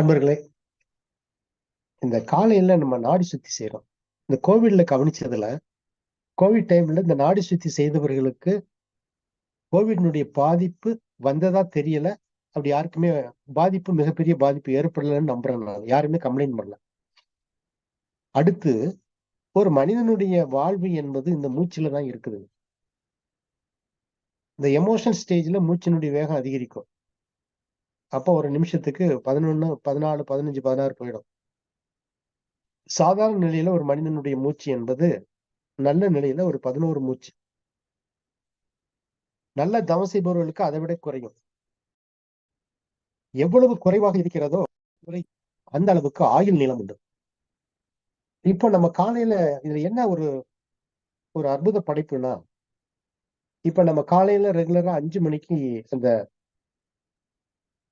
அன்பர்களே இந்த காலையில நம்ம நாடி சுத்தி செய்யறோம் இந்த கோவிட்ல கவனிச்சதுல கோவிட் டைம்ல இந்த நாடி சுத்தி செய்தவர்களுக்கு கோவிட்னுடைய பாதிப்பு வந்ததா தெரியல. அப்படி யாருக்குமே பாதிப்பு மிகப்பெரிய பாதிப்பு ஏற்படலன்னு நம்புறேன் நான். யாருமே கம்ப்ளைண்ட் பண்ணல. அடுத்து ஒரு மனிதனுடைய வாழ்வு என்பது இந்த மூச்சுல தான் இருக்குது இந்த எமோஷனல் ஸ்டேஜ்ல மூச்சினுடைய வேகம் அதிகரிக்கும். அப்போ ஒரு நிமிஷத்துக்கு பதினொன்னு பதினாலு பதினஞ்சு பதினாறு போயிடும். சாதாரண நிலையில ஒரு மனிதனுடைய மூச்சு என்பது நல்ல நிலையில ஒரு பதினோரு மூச்சு. நல்ல தவம் செய்பவர்களுக்கு அதை விட குறையும். எவ்வளவு குறைவாக இருக்கிறதோ அந்த அளவுக்கு ஆயுள் நீளம் உண்டு. இப்போ நம்ம காலையில இதுல என்ன ஒரு ஒரு அற்புத படைப்புனா இப்ப நம்ம காலையில ரெகுலரா அஞ்சு மணிக்கு அந்த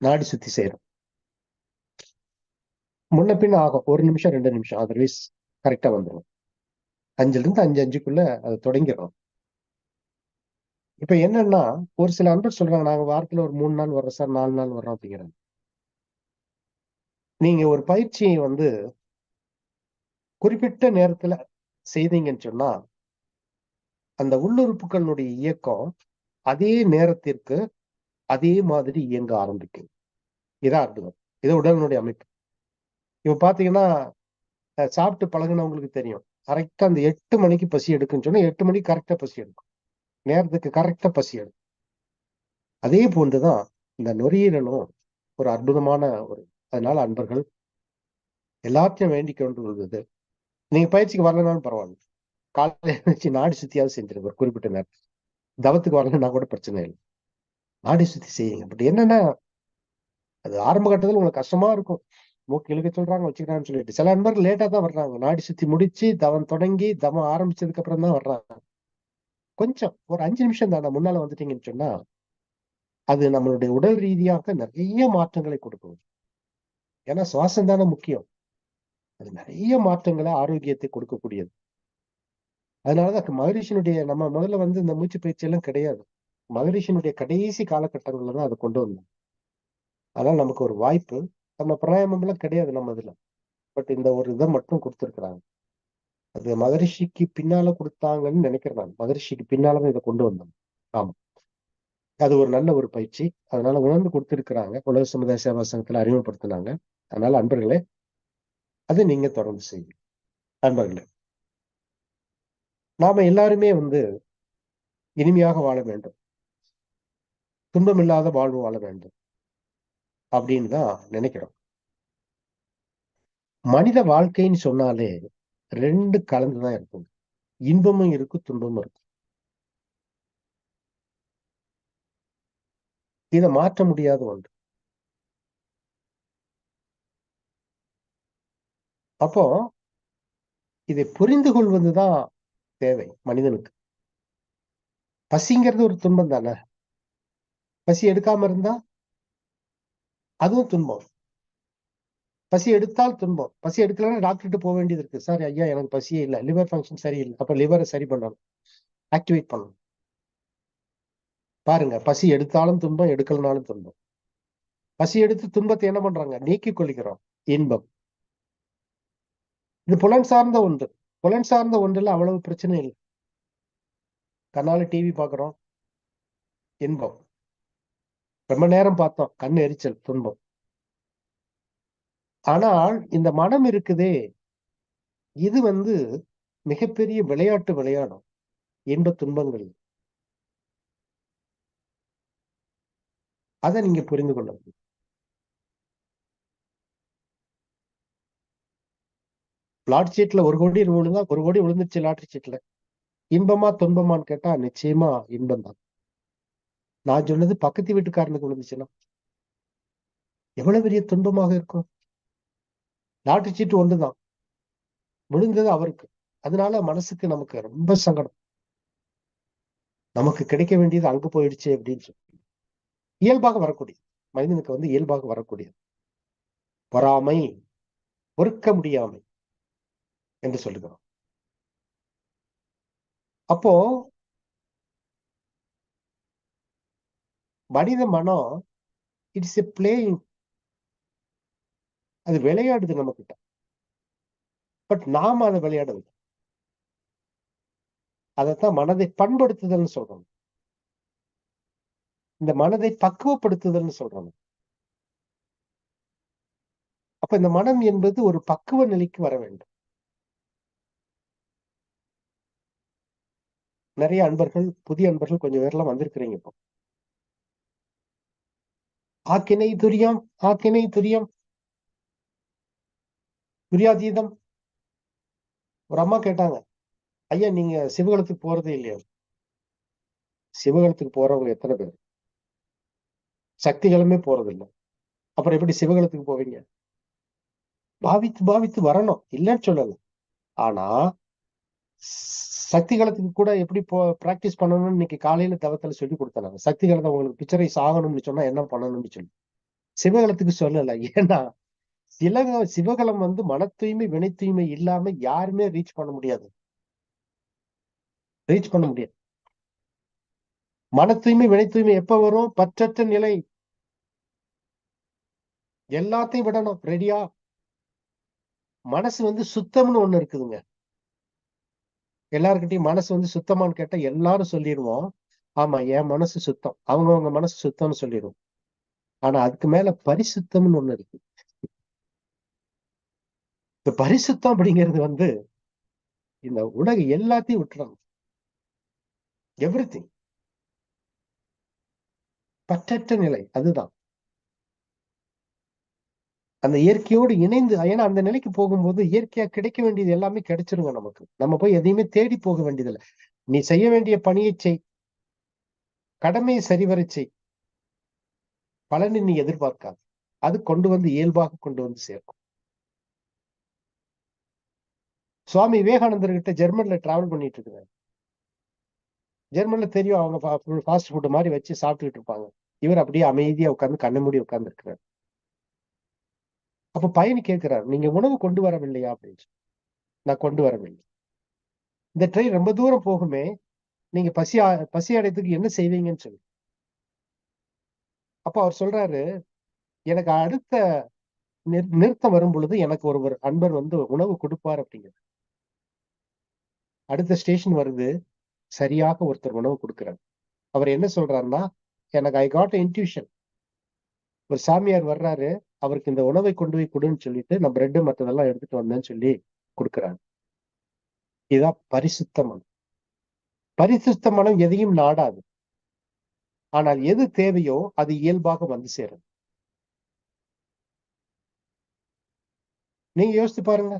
நாடி சுத்தி செய்யறோம் முன்ன பின்ன ஆகும். ஒரு நிமிஷம் ரெண்டு நிமிஷம். அதர்வைஸ் கரெக்டா வந்துடும் அஞ்சுல இருந்து அஞ்சு அஞ்சுக்குள்ள அதை தொடங்கிடும் இப்ப என்னன்னா ஒரு சில அன்பர் சொல்றாங்க நாங்க வாரத்துல ஒரு மூணு நாள் வர்றோம் சார் நாலு நாள் வர்றோம் அப்படிங்கிறாங்க. நீங்க ஒரு பயிற்சியை வந்து குறிப்பிட்ட நேரத்துல செய்தீங்கன்னு சொன்னா அந்த உள்ளுறுப்புகளுடைய இயக்கம் அதே நேரத்திற்கு அதே மாதிரி இயங்க ஆரம்பிக்கும். இதான் அற்புதம் இது உடலினுடைய அமைப்பு. இப்ப பாத்தீங்கன்னா சாப்பிட்டு பழகினவங்களுக்கு தெரியும். கரெக்டா அந்த எட்டு மணிக்கு பசி எடுக்குன்னு சொன்னா எட்டு மணிக்கு கரெக்டா பசி எடுக்கும். நேரத்துக்கு கரெக்டா பசி எடுக்கும். அதே போன்றுதான் இந்த நொறியீரலும் ஒரு அற்புதமான ஒரு அதனால அன்பர்கள் எல்லாத்தையும் வேண்டிக் கொண்டு வருது நீங்க பயிற்சிக்கு வரலனாலும் பரவாயில்ல. காலையில வச்சு நாடு சுத்தியாவது செஞ்சிருங்க ஒரு குறிப்பிட்ட நேரத்தில். தவத்துக்கு வரலன்னா கூட பிரச்சனை இல்லை. நாடி சுத்தி செய்யுங்க. பட் என்னன்னா அது ஆரம்ப கட்டத்தில் உங்களுக்கு கஷ்டமா இருக்கும். மூக்கு இழுக்க சொல்றாங்க வச்சுக்கிறான்னு சொல்லிட்டு. சில நண்பர்கள் லேட்டா தான் வர்றாங்க. நாடி சுத்தி முடிச்சு தவம் தொடங்கி தவம் ஆரம்பிச்சதுக்கு அப்புறம் தான் வர்றாங்க. கொஞ்சம் ஒரு அஞ்சு நிமிஷம் தானே முன்னால வந்துட்டீங்கன்னு சொன்னா அது நம்மளுடைய உடல் ரீதியாக நிறைய மாற்றங்களை கொடுக்கும். ஏன்னா சுவாசம் தானே முக்கியம். அது நிறைய மாற்றங்களை ஆரோக்கியத்தை கொடுக்கக்கூடியது. அதனாலதான் மகரிஷினுடைய நம்ம முதல்ல வந்து இந்த மூச்சு பயிற்சி எல்லாம் கிடையாது. மகரிஷினுடைய கடைசி காலகட்டங்கள்ல தான் அதை கொண்டு வந்தோம். அதனால நமக்கு ஒரு வாய்ப்பு நம்ம பிராயமம் எல்லாம் கிடையாது நம்ம இதுல. பட் இந்த ஒரு இதை மட்டும் கொடுத்துருக்குறாங்க. அது மகரிஷிக்கு பின்னால கொடுத்தாங்கன்னு நினைக்கிறேன் நான். மகரிஷிக்கு பின்னாலதான் இதை கொண்டு வந்தோம். ஆமா. அது ஒரு நல்ல ஒரு பயிற்சி. அதனால உணர்ந்து கொடுத்துருக்குறாங்க. உலக சமுதாய சேவா சங்கத்துல அறிமுகப்படுத்தினாங்க. அதனால அன்பர்களே அதை நீங்க தொடர்ந்து செய்யுங்க. அன்பர்களே நாம எல்லாருமே வந்து இனிமையாக வாழ வேண்டும். துன்பமில்லாத வாழ்வு வாழ வேண்டும். அப்படின்னு தான் நினைக்கிறோம். மனித வாழ்க்கைன்னு சொன்னாலே ரெண்டு கலந்துதான் இருக்கும். இன்பமும் இருக்கும் துன்பமும் இருக்கும். இதை மாற்ற முடியாத ஒன்று. அப்போ இதை புரிந்து கொள்வதுதான் தேவை மனிதனுக்கு. பசிங்கிறது ஒரு துன்பம் தானே? பசி எடுக்காம இருந்தா அதுவும் துன்பம். பசி எடுத்தால் துன்பம். பசி எடுக்கலன்னா டாக்டர்கிட்ட போக வேண்டியது இருக்கு. சார் ஐயா எனக்கு பசியே இல்லை. லிவர் ஃபங்க்ஷன் சரியில்லை. அப்ப லிவரை சரி பண்ணணும். ஆக்டிவேட் பண்ணணும். பாருங்க பசி எடுத்தாலும் துன்பம் எடுக்கலனாலும் துன்பம். பசி எடுத்து துன்பத்தை என்ன பண்றாங்க? நீக்கி கொள்கிறோம் இன்பம். இது புலன் சார்ந்த ஒன்று. புலன் சார்ந்த ஒன்றுல அவ்வளவு பிரச்சனை இல்லை. கண்ணால டிவி பாக்குறோம் இன்பம். ரொம்ப நேரம் பார்த்தோம். கண் எரிச்சல் துன்பம். ஆனால் இந்த மனம் இருக்குதே. இது வந்து மிகப்பெரிய விளையாட்டு விளையாடும் இன்ப துன்பங்கள். அதை நீங்க புரிந்து கொள்ள முடியும். லாட்ரி சீட்ல ஒரு கோடி விழுந்தா ஒரு கோடி விழுந்துருச்சு லாட்ரி சீட்ல. இன்பமா துன்பமான்னு கேட்டா நிச்சயமா இன்பம் தான் நான் சொன்னது பக்கத்து வீட்டுக்காரனுக்கு விழுந்துச்சுன்னா எவ்வளவு பெரிய துன்பமாக இருக்கும். லாட்டரி சீட்டு ஒன்றுதான். விழுந்தது அவருக்கு. அதனால மனசுக்கு நமக்கு ரொம்ப சங்கடம். நமக்கு கிடைக்க வேண்டியது அங்கு போயிடுச்சு அப்படின்னு சொல்லி. இயல்பாக வரக்கூடியது. மனிதனுக்கு வந்து இயல்பாக வரக்கூடியது. பொறாமை பொறுக்க முடியாமை என்று சொல்லுகிறோம். அப்போ மனித மனம் இட்ஸ் எ பிளேயிங் அது விளையாடுது நம்ம கிட்ட பட் நாம அதை விளையாடவில்லை. அதைத்தான் மனதை பண்படுத்துதல்னு சொல்றோம். இந்த மனதை பக்குவப்படுத்துதல்னு சொல்றோம். அப்ப இந்த மனம் என்பது ஒரு பக்குவ நிலைக்கு வர வேண்டும். நிறைய அன்பர்கள் புதிய அன்பர்கள் கொஞ்சம் பேர்லாம் வந்திருக்கிறீங்க இப்போ. ஆக்கினை துரியம் ஆக்கினை துரியம். துரியாதீதம். ஒரு அம்மா கேட்டாங்க ஐயா நீங்க சிவகலத்துக்கு போறதே இல்லையா? சிவகலத்துக்கு போறவங்க எத்தனை பேர்? சக்திகளுமே போறதில்லை. அப்புறம் எப்படி சிவகலத்துக்கு போவீங்க? பாவித்து பாவித்து வரணும். இல்லைன்னு சொல்லல. ஆனா சக்தி காலத்துக்கு கூட எப்படி போ பிராக்டிஸ் பண்ணணும்னு இன்னைக்கு காலையில தவத்துல சொல்லி கொடுத்தாங்க சக்தி காலத்தை உங்களுக்கு பிக்சரை சாகணும்னு சொன்னா என்ன பண்ணணும்னு சொல்லி. சிவகலத்துக்கு சொல்லல. ஏன்னா சிலக சிவகலம் வந்து மன தூய்மை வினை தூய்மை இல்லாம யாருமே ரீச் பண்ண முடியாது. ரீச் பண்ண முடியாது. மன தூய்மை வினை தூய்மை எப்ப வரும்? பற்றற்ற நிலை. எல்லாத்தையும் விடணும். ரெடியா மனசு வந்து சுத்தம்னு ஒண்ணு இருக்குதுங்க. எல்லாருக்கிட்டையும் மனசு வந்து சுத்தமான்னு கேட்டா எல்லாரும் சொல்லிடுவோம் ஆமா என் மனசு சுத்தம். அவங்கவுங்க மனசு சுத்தம்னு சொல்லிடுவோம் ஆனா அதுக்கு மேல பரிசுத்தம்னு ஒண்ணு இருக்கு. இந்த பரிசுத்தம் அப்படிங்கிறது வந்து இந்த உலக எல்லாத்தையும் விட்டுறாங்க. எவ்ரி திங் பற்றற்ற நிலை. அதுதான். அந்த இயற்கையோடு இணைந்து ஏன்னா அந்த நிலைக்கு போகும்போது இயற்கையா கிடைக்க வேண்டியது எல்லாமே கிடைச்சிருங்க நமக்கு. நம்ம போய் எதையுமே தேடி போக வேண்டியதில்லை. நீ செய்ய வேண்டிய பணியை செய். கடமையை சரிவர செய். பலனை நீ எதிர்பார்க்காது. அது கொண்டு வந்து இயல்பாக கொண்டு வந்து சேர்க்கும். சுவாமி விவேகானந்தர்கிட்ட ஜெர்மன்ல டிராவல் பண்ணிட்டு இருக்கிறார் ஜெர்மன்ல தெரியும் அவங்க ஃபாஸ்ட் ஃபுட் மாதிரி வச்சு சாப்பிட்டுட்டு இருப்பாங்க. இவர் அப்படியே அமைதியா உட்காந்து கண்ணு மூடி உட்கார்ந்து இருக்கிறார் அப்ப பயணி கேட்கிறார் நீங்க உணவு கொண்டு வரவில்லையா? அப்படின்னு நான் கொண்டு வரவில்லை. இந்த ட்ரெயின் ரொம்ப தூரம் போகுமே நீங்க பசி பசி அடைத்துக்கு என்ன செய்வீங்கன்னு சொல்லி. அப்ப அவர் சொல்றாரு எனக்கு அடுத்த நிறுத்தம் வரும் பொழுது எனக்கு ஒருவர் அன்பர் வந்து உணவு கொடுப்பார் அப்படிங்கிறது அடுத்த ஸ்டேஷன் வருது சரியாக ஒருத்தர் உணவு கொடுக்கிறார். அவர் என்ன சொல்றாருன்னா எனக்கு ஐ காட் இன்ட்யூஷன் ஒரு சாமியார் வர்றாரு அவருக்கு இந்த உணவை கொண்டு போய் கொடுன்னு சொல்லிட்டு நான் பிரெட்டு மற்றதெல்லாம் எடுத்துட்டு வந்தேன்னு சொல்லி கொடுக்குறாங்க. இதுதான் பரிசுத்த மனம். பரிசுத்த மனம் எதையும் நாடாது. ஆனால் எது தேவையோ அது இயல்பாக வந்து சேரும். நீங்க யோசித்து பாருங்க.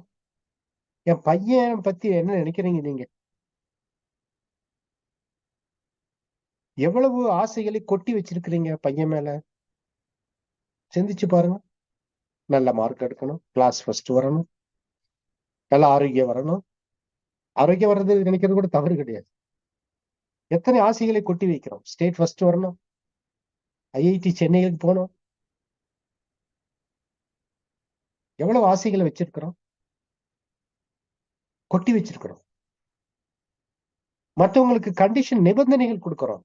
என் பையன் பத்தி என்ன நினைக்கிறீங்க நீங்க? எவ்வளவு ஆசைகளை கொட்டி வச்சிருக்கிறீங்க பையன் மேல? சிந்திச்சு பாருங்க. நல்ல மார்க் எடுக்கணும். கிளாஸ் ஃபர்ஸ்ட் வரணும். நல்ல ஆரோக்கியம் வரணும். ஆரோக்கியம் வர்றது நினைக்கிறது கூட தவறு கிடையாது. எத்தனை ஆசைகளை கொட்டி வைக்கிறோம். ஸ்டேட் ஃபர்ஸ்ட் வரணும். ஐஐடி சென்னைக்கு போகணும். எவ்வளவு ஆசைகளை வச்சிருக்கிறோம். கொட்டி வச்சிருக்கிறோம். மற்றவங்களுக்கு கண்டிஷன் நிபந்தனைகள் கொடுக்கிறோம்.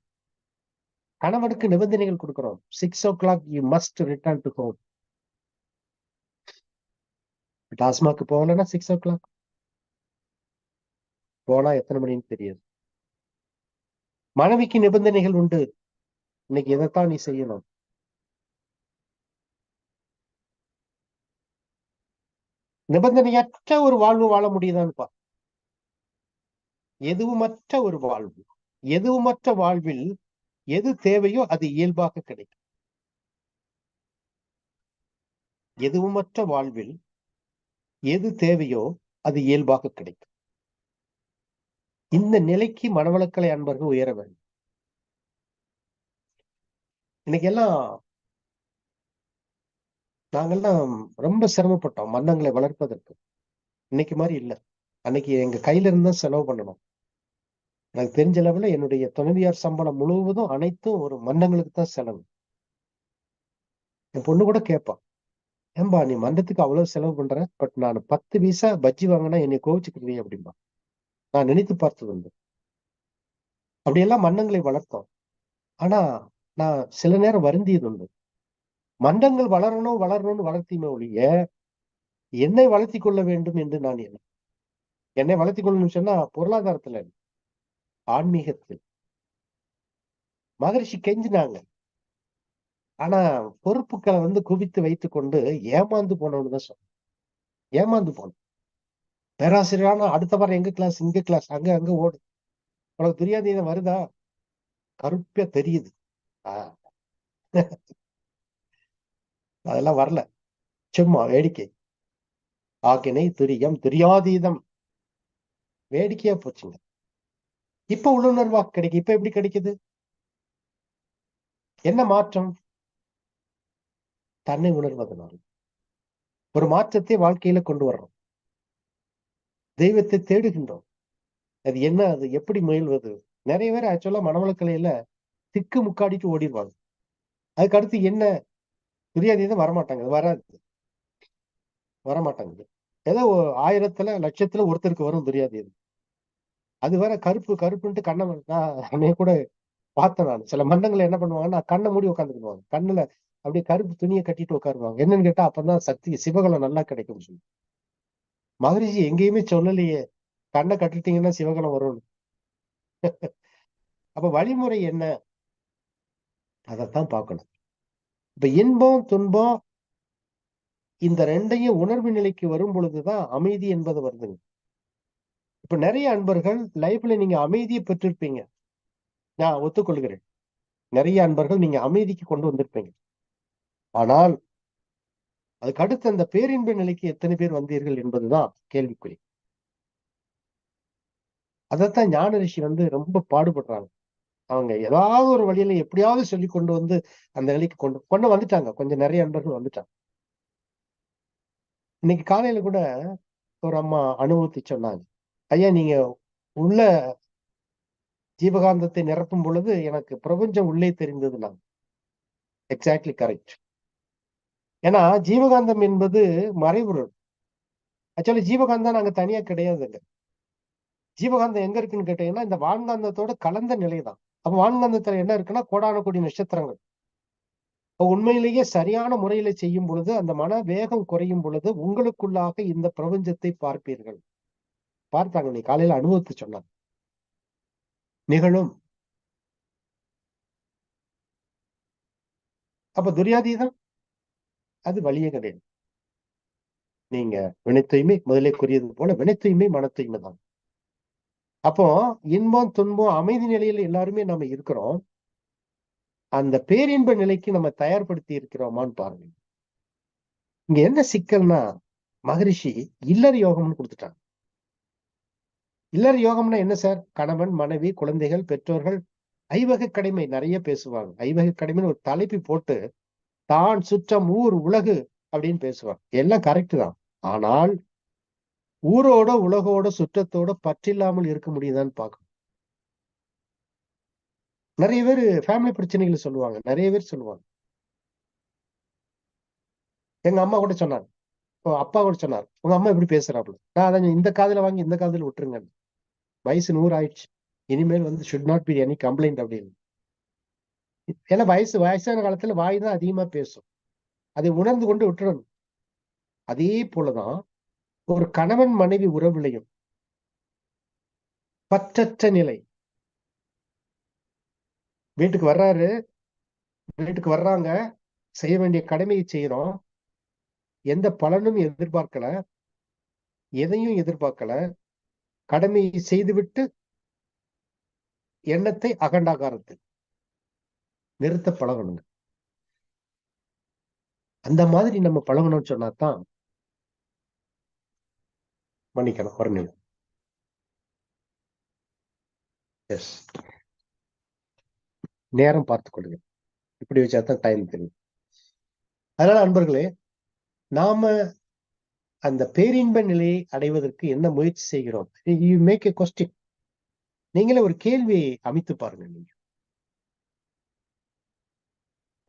கணவனுக்கு நிபந்தனைகள் கொடுக்கிறோம். Six o'clock you must return to home TASMAC போகலன்னா சிக்ஸ் ஓ கிளாக் போனா எத்தனை மணின்னு தெரியாது. மனைவிக்கு நிபந்தனைகள் உண்டு. இன்னைக்கு எதைத்தான் நீ செய்யணும்? நிபந்தனையற்ற ஒரு வாழ்வு வாழ முடியுதான்ப்பா. எதுவுமற்ற ஒரு வாழ்வு எதுவுமற்ற வாழ்வில் எது தேவையோ அது இயல்பாக கிடைக்கும். எதுவுமற்ற வாழ்வில் எது தேவையோ அது இயல்பாக கிடைக்கும். இந்த நிலைக்கு மனவளக்கலை அன்பர்கள் உயர வேண்டும். இன்னைக்கு எல்லாம் நாங்கெல்லாம் ரொம்ப சிரமப்பட்டோம் மன்னங்களை வளர்ப்பதற்கு. இன்னைக்கு மாதிரி இல்லை. அன்னைக்கு எங்க கையில இருந்தா செலவு பண்ணணும். எனக்கு தெரிஞ்ச அளவுல என்னுடைய துணைவியார் சம்பளம் முழுவதும் அனைத்தும் ஒரு மன்னங்களுக்கு தான் செலவு. என் பொண்ணு கூட கேட்பான் ஏம்பா நீ மண்டத்துக்கு அவ்வளவு செலவு பண்ற? பட் நான் பத்து பைசா பஜ்ஜி வாங்கினா என்னை கோவிச்சுக்கிறீங்க அப்படிம்பா நான் நினைத்து பார்த்தது உண்டு. அப்படியெல்லாம் மன்னங்களை வளர்த்தோம். ஆனா நான் சில நேரம் வருந்தியது உண்டு. மண்டங்கள் வளரணும் வளரணும்னு வளர்த்தியுமே ஒழிய என்னை வளர்த்தி கொள்ள வேண்டும் என்று நான் என்ன என்னை வளர்த்தி கொள்ளணும்னு சொன்னா பொருளாதாரத்துல ஆன்மீகத்தில். மகரிஷி கெஞ்சினாங்க. ஆனா பொறுப்புகளை வந்து குவித்து வைத்து கொண்டு ஏமாந்து போனவனு தான் சொன்னேன் ஏமாந்து போன பேராசிரியரான அடுத்த வாரம் எங்க கிளாஸ் இங்க கிளாஸ் அங்க அங்க ஓடு. உனக்கு தெரியாது இதை வருதா? கருப்பியா தெரியுது. ஆஹ் அதெல்லாம் வரல. சும்மா வேடிக்கை. ஆக்கினை துரியம் துரியாதீதம். வேடிக்கையா போச்சுங்க. இப்ப உள்ளுணர்வா கிடைக்கும் இப்ப எப்படி கிடைக்குது? என்ன மாற்றம்? தன்னை உணர்வதனால். ஒரு மாற்றத்தை வாழ்க்கையில கொண்டு வர்றோம். தெய்வத்தை தேடுகின்றோம். அது என்ன அது எப்படி முயல்வது? நிறைய பேர் ஆக்சுவலா மனவளக்கலையில திக்கு முக்காடிட்டு ஓடிடுவாங்க அதுக்கு அடுத்து என்ன? துரியாதீதம் வரமாட்டாங்க. வராது. வரமாட்டாங்க. ஏதோ ஆயிரத்துல லட்சத்துல ஒருத்தருக்கு வரும் துரியாதீதம் அது. வேற கருப்பு கருப்புன்ட்டு கண்ணை நான் அன்னைய கூட பார்த்தேன் நான். சில மன்னங்களை என்ன பண்ணுவாங்கன்னா கண்ணை மூடி உட்காந்துக்குவாங்க கண்ணுல அப்படியே கருப்பு துணியை கட்டிட்டு உட்காருவாங்க. என்னன்னு கேட்டா அப்பதான் சக்தி சிவகலம் நல்லா கிடைக்கும் சொல்லி மகரிஷி எங்கேயுமே சொல்லலையே. கண்ணை கட்டிட்டீங்கன்னா சிவகலம் வரும்னு. அப்ப வழிமுறை என்ன? அதைத்தான் பார்க்கணும். இப்ப இன்பம் துன்பம் இந்த ரெண்டையும் உணர்வு நிலைக்கு வரும் பொழுதுதான் அமைதி என்பது வருதுங்க. இப்ப நிறைய அன்பர்கள் லைஃப்ல நீங்க அமைதியை பெற்றிருப்பீங்க. நான் ஒத்துக்கொள்கிறேன். நிறைய அன்பர்கள் நீங்க அமைதிக்கு கொண்டு வந்திருப்பீங்க. ஆனால் அதுக்கு அடுத்து அந்த பேரின்ப நிலைக்கு எத்தனை பேர் வந்தீர்கள் என்பதுதான் கேள்விக்குறி. அதைத்தான் ஞான ரிஷி வந்து ரொம்ப பாடுபடுறாங்க. அவங்க ஏதாவது ஒரு வழியில எப்படியாவது சொல்லி கொண்டு வந்து அந்த நிலைக்கு கொண்டு கொண்டு வந்துட்டாங்க. கொஞ்சம் நிறைய அன்பர்கள் வந்துட்டாங்க. இன்னைக்கு காலையில கூட ஒரு அம்மா அனுபவத்தை சொன்னாங்க. ஐயா நீங்க உள்ள ஜீவகாந்தத்தை நிரப்பும் பொழுது எனக்கு பிரபஞ்சம் உள்ளே தெரிந்தது நான். எக்ஸாக்ட்லி கரெக்ட் ஏன்னா ஜீவகாந்தம் என்பது மறைபொருள். ஆக்சுவலி ஜீவகாந்தம் நாங்க தனியா கிடையாதுங்க. ஜீவகாந்தம் எங்க இருக்குன்னு கேட்டீங்கன்னா இந்த வான்காந்தத்தோட கலந்த நிலை தான் அப்ப வான்காந்தத்துல என்ன இருக்குன்னா கோடான கோடி நட்சத்திரங்கள். உண்மையிலேயே சரியான முறையில செய்யும் பொழுது அந்த மன வேகம் குறையும் பொழுது உங்களுக்குள்ளாக இந்த பிரபஞ்சத்தை பார்ப்பீர்கள். பார்த்தாங்க நீ காலையில அனுபவத்தை சொன்னாங்க. நிகழும். அப்ப துரியாதீதம்? அது வழியக வேண்டும். நீங்க வினைத்தூய்மை முதலே கூறியது போல வினைத்தூய்மை மன தூய்மை தான். அப்போ இன்பம் துன்பம் அமைதி நிலையில எல்லாருமே நம்ம இருக்கிறோம். அந்த பேரின்ப நிலைக்கு நம்ம தயார்படுத்தி இருக்கிறோமான்னு பாருங்க. இங்க என்ன சிக்கல்னா மகரிஷி இல்லற யோகம்னு கொடுத்துட்டாங்க. இல்லற யோகம்னா என்ன சார்? கணவன் மனைவி குழந்தைகள் பெற்றோர்கள் ஐவக கடமை நிறைய பேசுவாங்க. ஐவக கடமைன்னு ஒரு தலைப்பு போட்டு தான் சுற்றம் ஊர் உலகு அப்படின்னு பேசுவான். எல்லாம் கரெக்ட் தான். ஆனால் ஊரோட உலகோட சுற்றத்தோட பற்றில்லாமல் இருக்க முடியுதான்னு பார்க்கணும். நிறைய பேர் ஃபேமிலி பிரச்சனைகளை சொல்லுவாங்க. நிறைய பேர் சொல்லுவாங்க. எங்க அம்மா கூட சொன்னாங்க. ஓ, அப்பா கூட சொன்னார். உங்க அம்மா இப்படி பேசுறாப்புல. நான் அதை இந்த காதுல வாங்கி இந்த காதல விட்டுருங்க வயசு நூறு ஆயிடுச்சு. இனிமேல் வந்து should not be any complaint அப்படின்னு. ஏன்னா வயசு வயசான காலத்துல வாய் தான் அதிகமா பேசும். அதை உணர்ந்து கொண்டு விட்டுறணும். அதே போலதான் ஒரு கணவன் மனைவி உறவுலையும் பற்றற்ற நிலை. வீட்டுக்கு வர்றாரு வீட்டுக்கு வர்றாங்க செய்ய வேண்டிய கடமையை செய்யறோம். எந்த பலனும் எதிர்பார்க்கல. எதையும் எதிர்பார்க்கல. கடமையை செய்துவிட்டு எண்ணத்தை அகண்டாகாரத்தில் நிறுத்த பழகணுங்க அந்த மாதிரி நம்ம பழகணும்னு சொன்னாதான் மன்னிக்கணும் ஒரு நிமிடம் எஸ் நேரம் பார்த்துக்கொள்ளுங்க இப்படி வச்சாதான் டைம் தெரியும். அதனால அன்பர்களே நாம அந்த பேரின்ப நிலையை அடைவதற்கு என்ன முயற்சி செய்கிறோம்? யூ மேக் எ கொஸ்டின் நீங்களே ஒரு கேள்வியை அமைத்து பாருங்க நீங்க.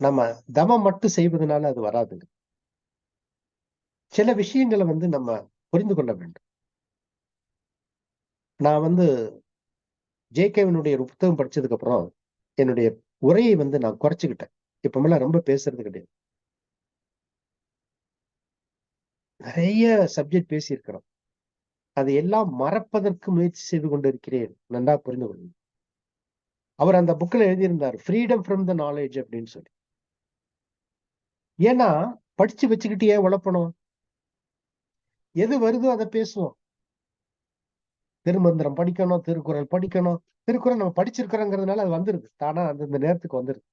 நம்ம தமம் மட்டும் செய்வதனால அது வராதுங்க சில விஷயங்களை வந்து நம்ம புரிந்து கொள்ள வேண்டும். நான் வந்து ஜேகேவனுடைய ஒரு புத்தகம் படிச்சதுக்கு அப்புறம் என்னுடைய உரையை வந்து நான் குறைச்சுக்கிட்டேன். இப்பமெல்லாம் ரொம்ப பேசுறது கிடையாது. நிறைய சப்ஜெக்ட் பேசியிருக்கிறோம். அதை எல்லாம் மறப்பதற்கு முயற்சி செய்து கொண்டிருக்கிறேன். நன்றா புரிந்து கொள்ளுங்க அவர் அந்த புக்கில் எழுதியிருந்தார் ஃப்ரீடம் ஃப்ரம் த நாலேஜ் அப்படின்னு சொல்லி. ஏன்னா படிச்சு வச்சுக்கிட்டு ஏன் உழப்பணும்? எது வருதோ அதை பேசுவோம். திருமந்திரம் படிக்கணும் திருக்குறள் படிக்கணும். திருக்குறள் நம்ம படிச்சிருக்கிறோங்கிறதுனால அது வந்துருது. தானா அந்தந்த நேரத்துக்கு வந்துருது.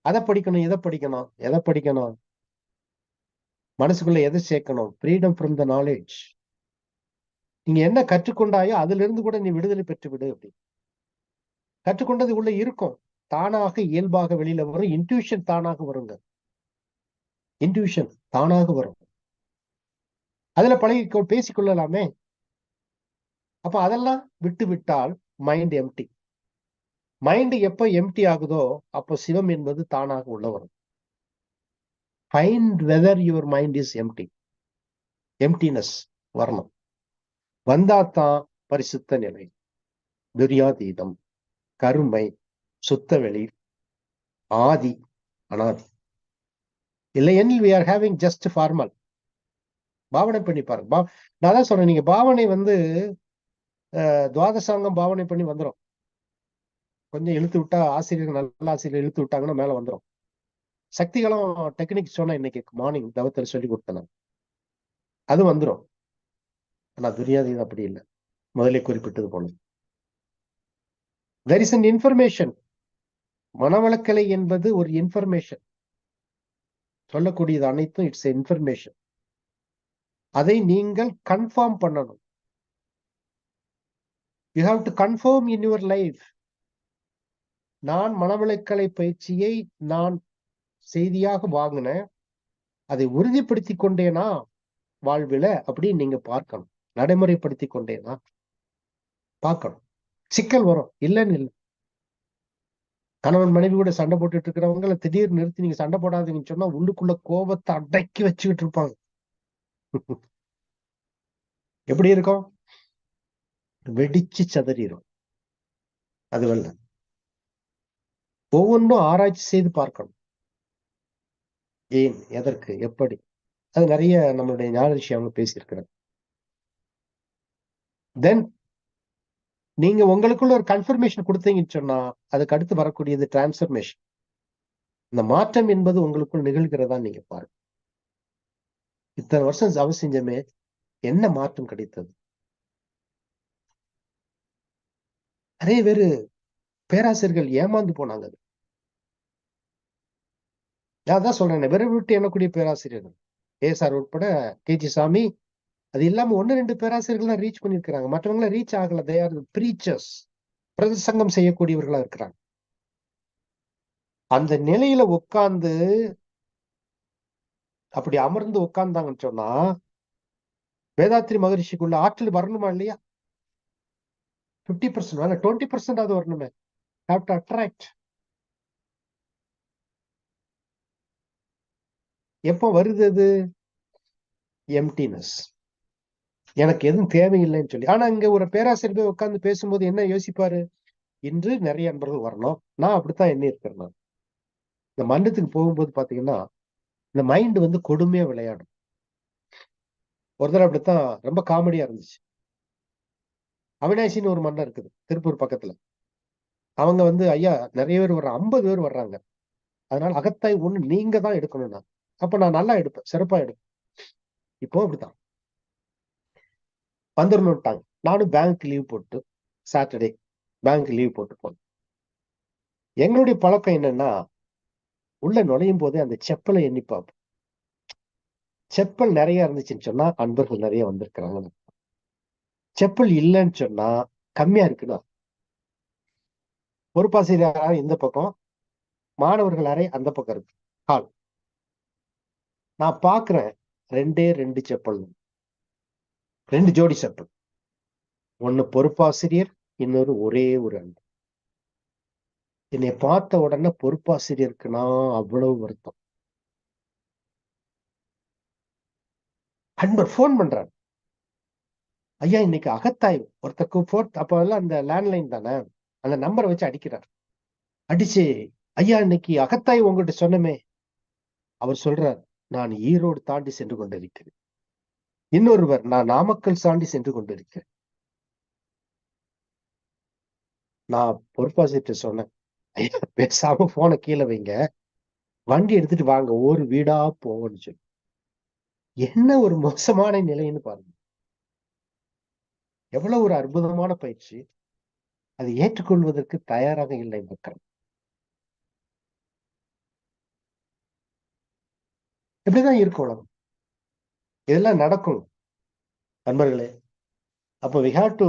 அதை படிக்கணும் எதை படிக்கணும் எதை படிக்கணும்? மனசுக்குள்ள எதை சேர்க்கணும்? ஃப்ரீடம் ஃப்ரம் த நாலேஜ் நீங்க என்ன கற்றுக்கொண்டாயோ அதுல இருந்து கூட நீ விடுதலை பெற்று விடு அப்படி. கற்றுக்கொண்டது உள்ள இருக்கும். தானாக இயல்பாக வெளியில வரும். இன்ட்யூஷன் தானாக வருங்க. இன்ட்யூஷன் தானாக வரும். அதுல பழகி பேசிக்கொள்ளலாமே. அப்ப அதெல்லாம் விட்டு விட்டால் மைண்ட் எம்டி மைண்ட் எப்ப எம்டி ஆகுதோ அப்போ சிவம் என்பது தானாக உள்ள வரும். Find whether your mind is empty emptiness வரணும். வந்தாத்தான் பரிசுத்த நிலை. துரியாதீதம் கருமை சுத்தவெளி ஆதி அனாதி. இல்லையெனில் we are having just formal பாவனை பண்ணி பாருங்க. பா நான் தான் சொல்றேன் நீங்க பாவனை வந்து துவாதசாங்கம் பாவனை பண்ணி வந்துடும் கொஞ்சம் இழுத்து விட்டா ஆசிரியர் நல்ல ஆசிரியர் இழுத்து விட்டாங்கன்னா மேல வந்துடும் சக்திகளும் டெக்னிக் சொன்னா இன்னைக்கு மார்னிங் தவத்தில் சொல்லி கொடுத்தன அது வந்துடும் ஆனா துரியாதீன் அப்படி இல்லை. முதலே குறிப்பிட்டது போல. There is an information Manavalakkalai என்பது ஒரு இன்ஃபர்மேஷன் சொல்லக்கூடியது அனைத்தும் இட்ஸ் இன்ஃபர்மேஷன் அதை நீங்கள் கன்ஃபார்ம் பண்ணணும். You have to confirm in your life நான் மனவளக்கலை பயிற்சியை நான் செய்தியாக வாங்கினேன். அதை உறுதிப்படுத்தி கொண்டேனா? வாழ்வில அப்படின்னு நீங்க பார்க்கணும். நடைமுறைப்படுத்தி கொண்டேனா? பார்க்கணும். சிக்கல் வரும். இல்லைன்னு இல்லை. கணவன் மனைவி கூட சண்டை போட்டுட்டு இருக்கிறவங்கள திடீர் நிறுத்தி நீங்க சண்டை போடாதீங்கன்னு சொன்னா உள்ளுக்குள்ள கோபத்தை அடக்கி வச்சுக்கிட்டு இருப்பாங்க. எப்படி இருக்கும்? வெடிச்சு சதறிடும் அது வெல்ல. ஒவ்வொன்றும் ஆராய்ச்சி செய்து பார்க்கணும். ஏன்? எதற்கு? எப்படி? அது நிறைய நம்மளுடைய ஞானரிஷி அவங்க பேசியிருக்கிறாங்க. தென் நீங்க உங்களுக்குள்ள ஒரு கன்ஃபர்மேஷன் கொடுத்தீங்கன்னு சொன்னா அதுக்கு அடுத்து வரக்கூடியது டிரான்ஸ்பர்மேஷன் இந்த மாற்றம் என்பது உங்களுக்குள் நிகழ்கிறதா நீங்க பாருங்க. இத்தனை வருஷம் ஜவ செஞ்சமே என்ன மாற்றம் கிடைத்தது? நிறைய பேரு பேராசிரியர்கள் ஏமாந்து போனாங்க நான் தான் சொல்றேன் விரைவு விட்டு எண்ணக்கூடிய பேராசிரியர்கள். ஏசார் உட்பட கே ஜி சாமி அது இல்லாம ஒன்னு ரெண்டு பேராசிரியர்கள் தான் ரீச் பண்ணிருக்கிறாங்க மற்றவங்கள ரீச் ஆகல. தயார் பிரீச்சர்ஸ் பிரசங்கம் செய்யக்கூடியவர்களா இருக்கிறாங்க. அந்த நிலையில உட்கார்ந்து அப்படி அமர்ந்து உட்கார்ந்தாங்கன்னு சொன்னா வேதாத்திரி மகரிஷிக்குள்ள ஆற்றல் வரணுமா இல்லையா? பிப்டி பர்சன்ட் வேலை டுவெண்ட்டி பர்சன்ட் அது வரணுமே. ஹாவ் டு அட்ராக்ட் எப்போ வருது அது? எம்டினஸ் எனக்கு எதுவும் தேவையில்லைன்னு சொல்லி. ஆனா இங்க ஒரு பேராசிரியர் போய் உட்காந்து பேசும்போது என்ன யோசிப்பாரு? இன்று நிறைய அன்பர்கள் வரணும். நான் அப்படித்தான் எண்ணி இருக்கிறேன் நான். இந்த மண்டத்துக்கு போகும்போது பாத்தீங்கன்னா இந்த மைண்ட் வந்து கொடுமையா விளையாடும். ஒரு தடவை அப்படித்தான் ரொம்ப காமெடியா இருந்துச்சு. அவினாசின்னு ஒரு மன்னர் இருக்குது திருப்பூர் பக்கத்துல. அவங்க வந்து ஐயா நிறைய பேர் வர்ற ஐம்பது பேர் வர்றாங்க. அதனால அகத்தாய் ஒண்ணு நீங்க தான் எடுக்கணும் நான். அப்ப நான் நல்லா எடுப்பேன் சிறப்பா எடுப்பேன். இப்போ அப்படித்தான். வந்துடணும்ட்டாங்க நானும் பேங்க் லீவ் போட்டு சாட்டர்டே பேங்க் லீவ் போட்டு போனேன். எங்களுடைய பழக்கம் என்னன்னா உள்ள நுழையும் போதே அந்த செப்பலை எண்ணி பார்ப்போம். செப்பல் நிறைய இருந்துச்சுன்னு சொன்னா அன்பர்கள் நிறைய வந்திருக்கிறாங்க. செப்பல் இல்லைன்னு சொன்னா கம்மியா இருக்குன்னா பொறுப்பாசிரியர் இந்த பக்கம் மாணவர்கள் அறை அந்த பக்கம் இருக்கு. ஹால் நான் பாக்குறேன் ரெண்டே ரெண்டு செப்பல். ரெண்டு ஜோடி செப்பல் ஒன்னு பொறுப்பாசிரியர் இன்னொரு ஒரே ஒரு அன்பு. என்னை பார்த்த உடனே பொறுப்பாசிரியருக்கு நான் அவ்வளவு வருத்தம். அன்பர் போன் பண்றார். ஐயா இன்னைக்கு அகத்தாய்வு. ஒருத்தருக்கு போட் அப்ப எல்லாம் அந்த லேண்ட்லைன் தானே? அந்த நம்பரை வச்சு அடிக்கிறார். அடிச்சு ஐயா இன்னைக்கு அகத்தாய் உங்ககிட்ட சொன்னமே. அவர் சொல்றார் நான் ஈரோடு தாண்டி சென்று கொண்டிருக்கிறேன். இன்னொருவர் நான் நாமக்கல் சாண்டி சென்று கொண்டிருக்கிறேன். நான் பொறுப்பாசிட்டு சொன்னேன். ஐயா பேசாம போன கீழே வைங்க. வண்டி எடுத்துட்டு வாங்க ஒரு வீடா போவோம்னு சொல்லி. என்ன ஒரு மோசமான நிலைன்னு பாருங்க. எவ்வளவு ஒரு அற்புதமான பயிற்சி. அதை ஏற்றுக்கொள்வதற்கு தயாராக இல்லை மக்கள். இப்படிதான் இருக்கும் உலகம். இதெல்லாம் நடக்கும் நண்பர்களே. அப்ப வி ஹாவ் டு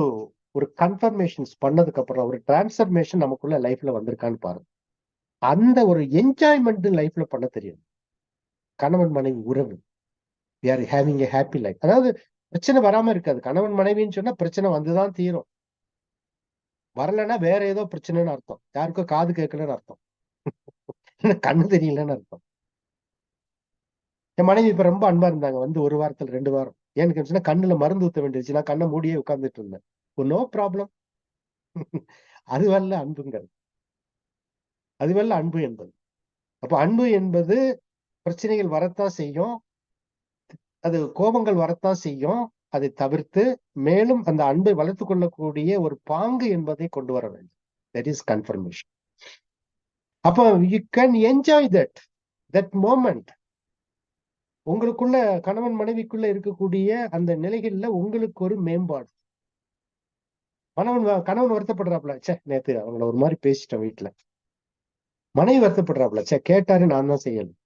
ஒரு கன்ஃபர்மேஷன்ஸ் பண்ணதுக்கு அப்புறம் ஒரு டிரான்ஸ்ஃபர்மேஷன் நமக்குள்ள லைஃப்ல வந்திருக்கான்னு பாருங்க அந்த ஒரு என்ஜாய்மெண்ட் லைஃப்ல பண்ண தெரியும். கணவன் மனைவி உறவு. We are having a happy life அதாவது பிரச்சனை வராம இருக்காது. கணவன் மனைவின்னு சொன்னா பிரச்சனை வந்துதான் தீரும். வரலன்னா வேற ஏதோ பிரச்சனைன்னு அர்த்தம். யாருக்கோ காது கேட்கலன்னு அர்த்தம். கண்ணு தெரியலன்னு அர்த்தம். என் மனைவி இப்ப ரொம்ப அன்பா இருந்தாங்க. வந்து ஒரு வாரத்துல ரெண்டு வாரம். ஏன்னு கேட்டுச்சுன்னா கண்ணுல மருந்து ஊத்த வேண்டியது நான் கண்ணை மூடியே உட்கார்ந்துட்டு இருந்தேன். No problem. அது வல்ல அன்புங்கிறது. அதுவல்ல அன்பு என்பது. அப்ப அன்பு என்பது பிரச்சனைகள் வரத்தான் செய்யும். அது கோபங்கள் வரத்தான் செய்யும். அதை தவிர்த்து மேலும் அந்த அன்பை வளர்த்து கொள்ளக்கூடிய ஒரு பாங்கு என்பதை கொண்டு வர வேண்டும். தட் இஸ் கன்ஃபர்மேஷன் அப்போ you can enjoy that that moment உங்களுக்குள்ள கணவன் மனைவிக்குள்ள இருக்கக்கூடிய அந்த நிலைகள்ல உங்களுக்கு ஒரு மேம்பாடு. கணவன் கணவன் வருத்தப்படுறாப்ல சே நேத்து அவங்கள ஒரு மாதிரி பேசிட்டேன் வீட்டுல மனைவி வருத்தப்படுறாப்ல சே கேட்டாரு நான் தான் செய்யணும்.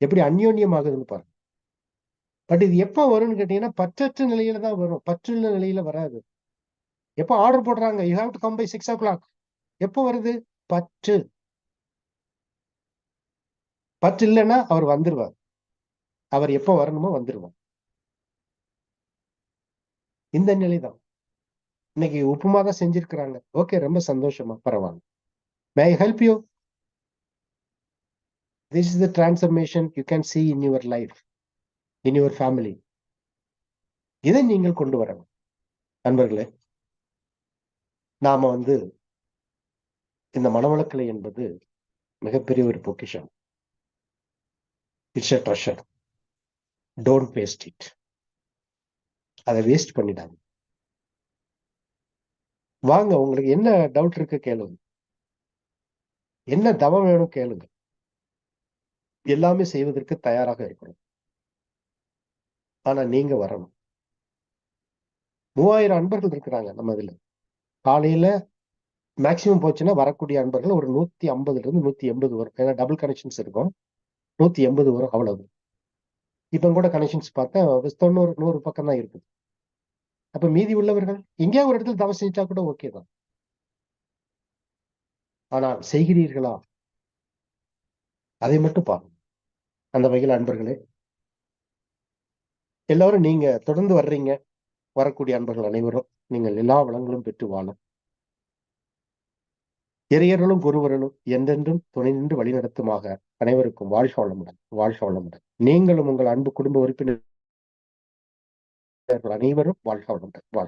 எப்படி அந்யோன்யம் ஆகுதுன்னு பாருங்க. பட் இது எப்ப வரும்னு கேட்டீங்கன்னா பற்றற்ற நிலையில தான் வரும். பற்றுள்ள நிலையில வராது. எப்ப ஆர்டர் போடுறாங்க? You have to come by six o'clock எப்போ வருது? பற்று. பற்று இல்லைன்னா அவர் வந்துருவார். அவர் எப்போ வரணுமோ வந்துடுவார் இந்த நிலைதான். இன்னைக்கு உப்புமா தான் செஞ்சிருக்கிறாங்க. ஓகே ரொம்ப சந்தோஷமா பரவாயில்ல. May help you this is the transformation you can see in your life in your family இதை நீங்கள் கொண்டு வரணும் நண்பர்களே நாம வந்து இந்த மனவளக்கலை என்பது மிகப்பெரிய ஒரு பொக்கிஷம். It's a treasure don't waste it அதை வேஸ்ட் பண்ணிடாங்க வாங்க உங்களுக்கு என்ன டவுட் இருக்கு கேளுங்க. என்ன தவம் வேணும் கேளுங்க. எல்லாமே செய்வதற்கு தயாராக இருக்கணும். ஆனா நீங்க வரணும். மூவாயிரம் அன்பர்கள் இருக்கிறாங்க நம்ம இதுல. காலையில மேக்சிமம் போச்சுன்னா வரக்கூடிய அன்பர்கள் ஒரு நூத்தி ஐம்பதுல இருந்து நூத்தி எண்பது வரும். ஏன்னா டபுள் கனெக்ஷன்ஸ் இருக்கும். நூத்தி எண்பது வரும் அவ்வளவு. இப்போ கூட கனெக்ஷன்ஸ் பார்த்தேன். தொண்ணூறு நூறு பக்கம் தான் இருக்குது. அப்போ மீதி உள்ளவர்கள் எங்கேயா ஒரு இடத்துல தவம் செஞ்சா கூட ஓகே தான். ஆனால் செய்கிறீர்களா? அதை மட்டும் பாருங்க அந்த வகையில் அன்பர்களே எல்லாரும் நீங்க தொடர்ந்து வர்றீங்க. வரக்கூடிய அன்பர்கள் அனைவரும் நீங்கள் எல்லா வளங்களும் பெற்று வாழும். இறையர்களும் குருவர்களும் என்றென்றும் துணை நின்று வழிநடத்துமாக அனைவருக்கும் வாழ்க வளமுடன் வாழ்க வளமுடன். நீங்களும் உங்கள் அன்பு குடும்ப உறுப்பினர் அனைவரும் வாழ்க வளமுடன் வாழ்க